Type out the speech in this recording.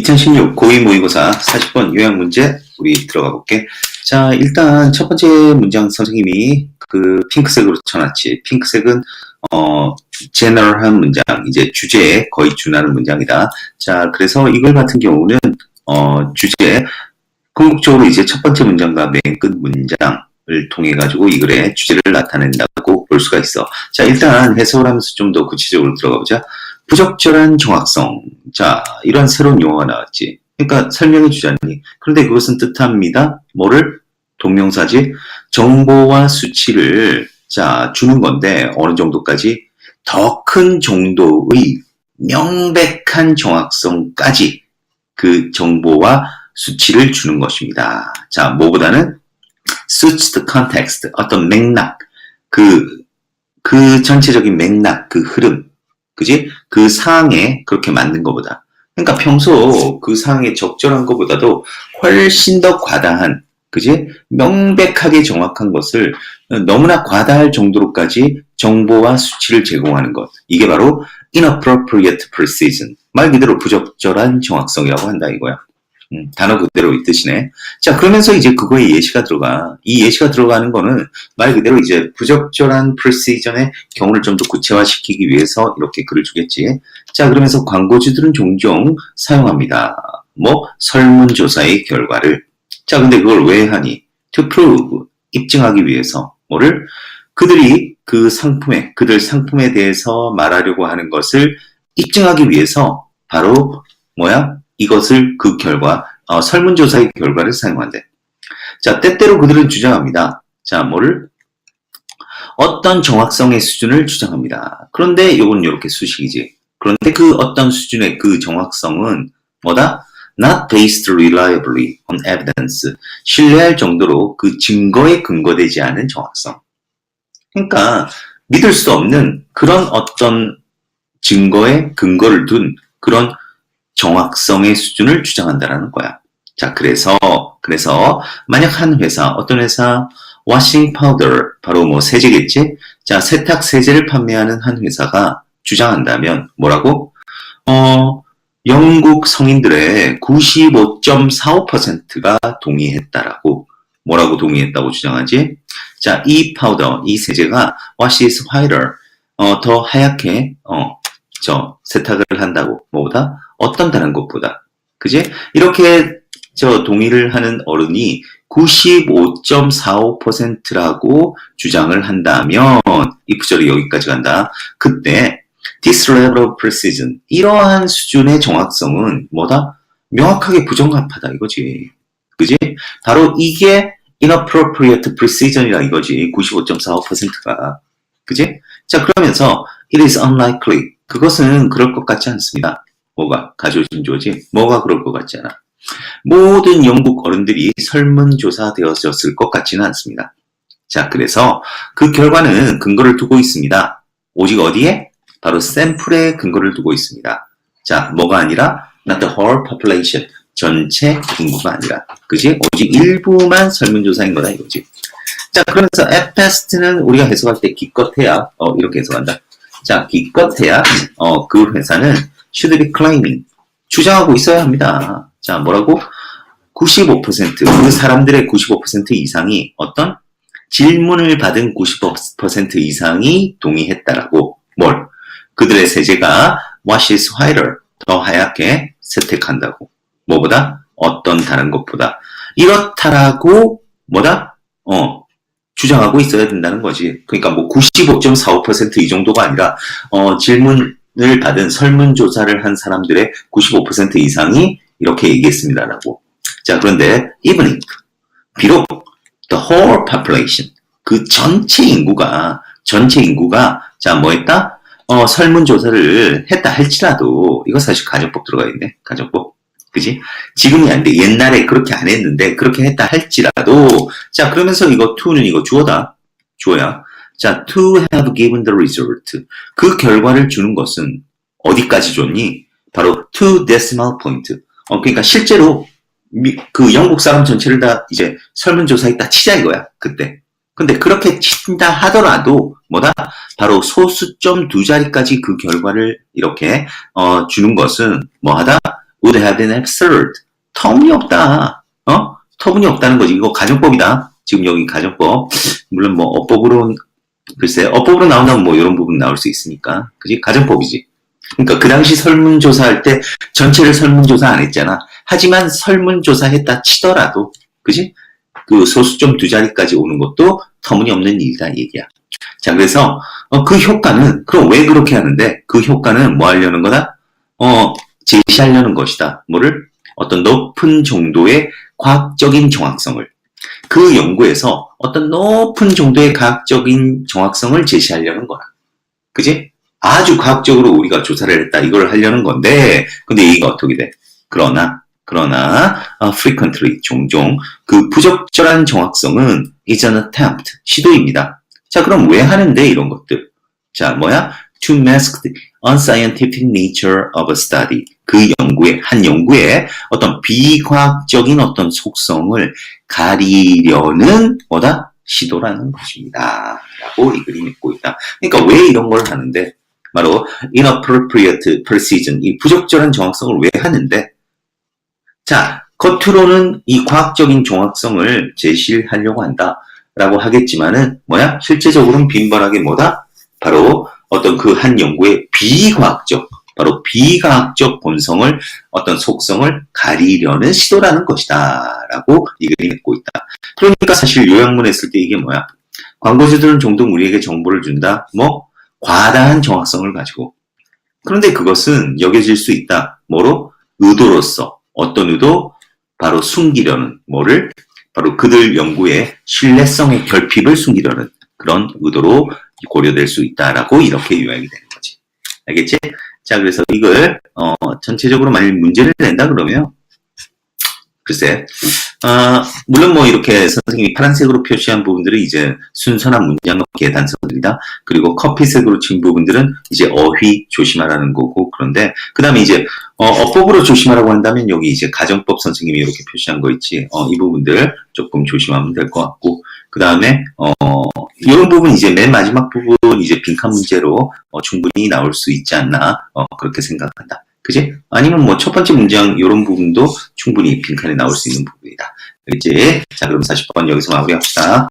2016 고2 모의고사 40번 요약 문제 우리 들어가 볼게. 자, 일단 첫 번째 문장 선생님이 그 핑크색으로 쳐놨지. 핑크색은 어 제너럴한 문장, 이제 주제에 거의 준하는 문장이다. 자, 그래서 이걸 같은 경우는 어 주제 궁극적으로 이제 첫 번째 문장과 맨 끝 문장을 통해 가지고 이 글의 주제를 나타낸다고 볼 수가 있어. 자, 일단 해석을 하면서 좀 더 구체적으로 들어가 보자. 부적절한 정확성. 자, 이런 새로운 용어가 나왔지. 그러니까 설명해 주자니. 그런데 그것은 뜻합니다. 뭐를? 동명사지. 정보와 수치를 자, 주는 건데 어느 정도까지? 더 큰 정도의 명백한 정확성까지 그 정보와 수치를 주는 것입니다. 자, 뭐보다는 suits the context, 어떤 맥락, 그, 그 전체적인 맥락, 그 흐름, 그지? 그 상황에 그렇게 맞는 것보다. 그러니까 평소 그 상황에 적절한 것보다도 훨씬 더 과다한, 그지? 명백하게 정확한 것을 너무나 과다할 정도로까지 정보와 수치를 제공하는 것. 이게 바로 inappropriate precision. 말 그대로 부적절한 정확성이라고 한다 이거야. 음, 단어 그대로 이 뜻이네. 자, 그러면서 이제 그거에 예시가 들어가. 이 예시가 들어가는 거는 말 그대로 이제 부적절한 프리시전의 경우를 좀 더 구체화시키기 위해서 이렇게 글을 주겠지. 자, 그러면서 광고주들은 종종 사용합니다. 뭐, 설문조사의 결과를. 자, 근데 그걸 왜 하니? to prove, 입증하기 위해서. 뭐를? 그들이 그 상품에, 그들 상품에 대해서 말하려고 하는 것을 입증하기 위해서 바로 뭐야? 이것을 그 결과, 어, 설문조사의 결과를 사용한대. 자, 때때로 그들은 주장합니다. 자, 뭐를? 어떤 정확성의 수준을 주장합니다. 그런데 이건 이렇게 수식이지. 그런데 그 어떤 수준의 그 정확성은 뭐다? Not based reliably on evidence. 신뢰할 정도로 그 증거에 근거되지 않은 정확성. 그러니까 믿을 수 없는 그런 어떤 증거에 근거를 둔 그런 정확성의 수준을 주장한다라는 거야. 자, 그래서, 그래서, 만약 한 회사, 어떤 회사, washing powder, 바로 뭐 세제겠지? 자, 세탁 세제를 판매하는 한 회사가 주장한다면, 뭐라고? 어, 영국 성인들의 95.45%가 동의했다라고, 뭐라고 동의했다고 주장하지? 자, 이 파우더, 이 세제가 washes whiter, 어, 더 하얗게, 어, 저, 세탁을 한다고, 뭐보다? 어떤 다른 것보다. 그지? 이렇게 저 동의를 하는 어른이 95.45%라고 주장을 한다면 이 부절이 여기까지 간다. 그때 this level of precision 이러한 수준의 정확성은 뭐다? 명확하게 부정합하다 이거지. 그지? 바로 이게 inappropriate precision이라 이거지. 95.45%가. 그지? 자, 그러면서 it is unlikely 그것은 그럴 것 같지 않습니다. 뭐가? 가져오신 조지? 뭐가 그럴 것 같지 않아? 모든 영국 어른들이 설문조사 되었을 것 같지는 않습니다. 자, 그래서 그 결과는 근거를 두고 있습니다. 오직 어디에? 바로 샘플에 근거를 두고 있습니다. 자, 뭐가 아니라 not the whole population, 전체 인구가 아니라, 그지? 오직 일부만 설문조사인 거다 이거지. 자, 그러면서 at best는 우리가 해석할 때 기껏해야, 어, 이렇게 해석한다. 자, 기껏해야, 어, 그 회사는 should be claiming. 주장하고 있어야 합니다. 자, 뭐라고? 95%, 그 사람들의 95% 이상이 어떤 질문을 받은 95% 이상이 동의했다라고. 뭘? 그들의 세제가 washes whiter, 더 하얗게 세택한다고. 뭐보다? 어떤 다른 것보다. 이렇다라고, 뭐다? 어, 주장하고 있어야 된다는 거지. 그러니까 뭐 95.45%이 정도가 아니라, 어, 질문 을 받은 설문조사를 한 사람들의 95% 이상이 이렇게 얘기했습니다라고. 자, 그런데 even if, 비록 the whole population, 그 전체 인구가, 전체 인구가, 자, 뭐 했다? 어, 설문조사를 했다 할지라도, 이거 사실 가정법 들어가 있네. 가정법. 그지? 지금이 안 돼. 옛날에 그렇게 안 했는데, 그렇게 했다 할지라도, 자, 그러면서 이거 to는 이거 주어다. 주어야. 자, to have given the result. 그 결과를 주는 것은 어디까지 줬니? 바로 to decimal point. 어, 그러니까 실제로 미, 그 영국 사람 전체를 다 이제 설문조사에 다 치자 이거야. 그때. 근데 그렇게 친다 하더라도 뭐다? 바로 소수점 두 자리까지 그 결과를 이렇게 어, 주는 것은 뭐하다? would have been absurd. 터무니없다. 어? 터무니없다는 거지. 이거 가정법이다. 지금 여기 가정법. 물론 뭐 어법으로 글쎄 어법으로 나온다면 뭐 이런 부분 나올 수 있으니까. 그지? 가정법이지. 그러니까 그 당시 설문조사할 때 전체를 설문조사 안 했잖아. 하지만 설문조사 했다 치더라도, 그지? 그 소수점 두 자리까지 오는 것도 터무니없는 일이다 얘기야. 자, 그래서 어, 그 효과는 그럼 왜 그렇게 하는데 그 효과는 뭐 하려는 거다? 어, 제시하려는 것이다. 뭐를? 어떤 높은 정도의 과학적인 정확성을 그 연구에서 어떤 높은 정도의 과학적인 정확성을 제시하려는 거라. 그지? 아주 과학적으로 우리가 조사를 했다. 이걸 하려는 건데, 근데 얘기가 어떻게 돼? 그러나, 그러나, 어, frequently, 종종, 그 부적절한 정확성은 is an attempt, 시도입니다. 자, 그럼 왜 하는데, 이런 것들? 자, 뭐야? To mask the unscientific nature of a study. 그 연구의, 한 연구의 어떤 비과학적인 어떤 속성을 가리려는 뭐다? 시도라는 것입니다. 라고 이 그림이 있고 있다. 그러니까 왜 이런 걸 하는데? 바로 inappropriate precision, 이 부적절한 정확성을 왜 하는데? 자, 겉으로는 이 과학적인 정확성을 제시하려고 한다. 라고 하겠지만은, 뭐야? 실제적으로는 빈번하게 뭐다? 바로 어떤 그 한 연구의 비과학적, 바로 비과학적 본성을, 어떤 속성을 가리려는 시도라는 것이다. 라고 이 그림이 있고 있다. 그러니까 사실 요약문 했을 때 이게 뭐야? 광고주들은 종종 우리에게 정보를 준다. 뭐? 과다한 정확성을 가지고. 그런데 그것은 여겨질 수 있다. 뭐로? 의도로서. 어떤 의도? 바로 숨기려는. 뭐를? 바로 그들 연구의 신뢰성의 결핍을 숨기려는 그런 의도로 고려될 수 있다라고 이렇게 요약이 되는 거지. 알겠지? 자, 그래서 이걸, 어, 전체적으로 만약 문제를 낸다 그러면, 글쎄, 아, 물론 뭐 이렇게 선생님이 파란색으로 표시한 부분들은 이제 순서나 문장 넣기의 단서들이다. 그리고 커피색으로 친 부분들은 이제 어휘 조심하라는 거고 그런데 그 다음에 이제 어, 어법으로 조심하라고 한다면 여기 이제 가정법 선생님이 이렇게 표시한 거 있지. 어, 이 부분들 조금 조심하면 될 것 같고 그 다음에 어, 이런 부분 이제 맨 마지막 부분 이제 빈칸 문제로 어, 충분히 나올 수 있지 않나 어, 그렇게 생각한다. 그지? 아니면 뭐 첫 번째 문장 이런 부분도 충분히 빈칸에 나올 수 있는 부분이다. 그지? 자, 그럼 40번 여기서 마무리합시다.